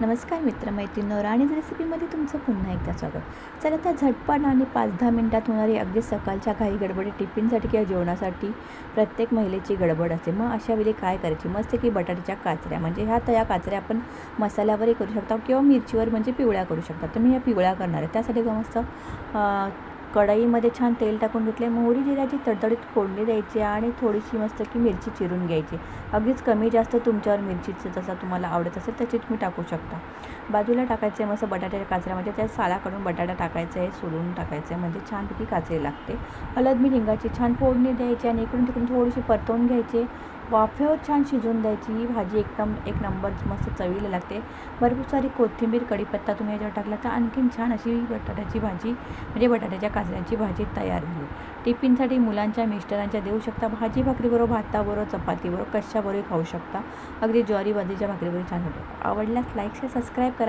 नमस्कार मित्रमैत्रिणी राणीज रेसिपीमध्ये तुमचं पुन्हा एकदा स्वागत. चला तर झटपट आणि पाच दहा मिनटात होणारी अगदी सकाळच्या काही गडबडी टिफिनसाठी किंवा जेवणासाठी प्रत्येक महिलेची गडबड असते. मग अशा वेळी काय करायची? मस्त की बटाट्याच्या काचऱ्या म्हणजे ह्या त्या काचऱ्या आपण मसाल्यावरही करू शकता किंवा मिरचीवर म्हणजे पिवळ्या करू शकता. तर मी ह्या पिवळ्या करणार आहे. त्यासाठी मस्त कढईमध्ये छान तेल टाकून घेतले. मोहरी जिऱ्याची तडतडीत फोडणी द्यायची आणि थोडीशी मस्त की मिरची चिरून घ्यायची. अगदीच कमी जास्त तुमच्यावर मिरचीचं जसं तुम्हाला आवडत असेल त्याची तुम्ही टाकू शकता. बाजूला टाकायचं आहे मस्त बटाट्याच्या काचऱ्यामध्ये त्या साला काढून बटाटा टाकायचा आहे सोलून टाकायचं आहे म्हणजे छानपैकी काचरी लागते. हळद मी हिंगाची छान फोडणी द्यायची आणि इकडून तिकडून थोडीशी परतवून घ्यायची. वाफेवर छान शिजवून द्यायची. ही भाजी एकदम एक नंबर मस्त चवीला लागते. भरपूर सारी कोथिंबीर कढीपत्ता तुम्ही याच्यावर टाकला तर आणखीन छान अशी बटाट्याची भाजी म्हणजे बटाट्याच्या काचऱ्याची भाजी तयार झाली. टिफिनसाठी मुलांच्या मिस्टरांच्या देऊ शकता. भाजी भाकरीबरोबर भाताबरोबर चपातीबरोबर कशाबरोबर खाऊ शकता. अगदी ज्वारी बाजरीच्या भाकरीबरोबर छान होतो. आवडल्यास लाईक शेअर सबस्क्राईब करा.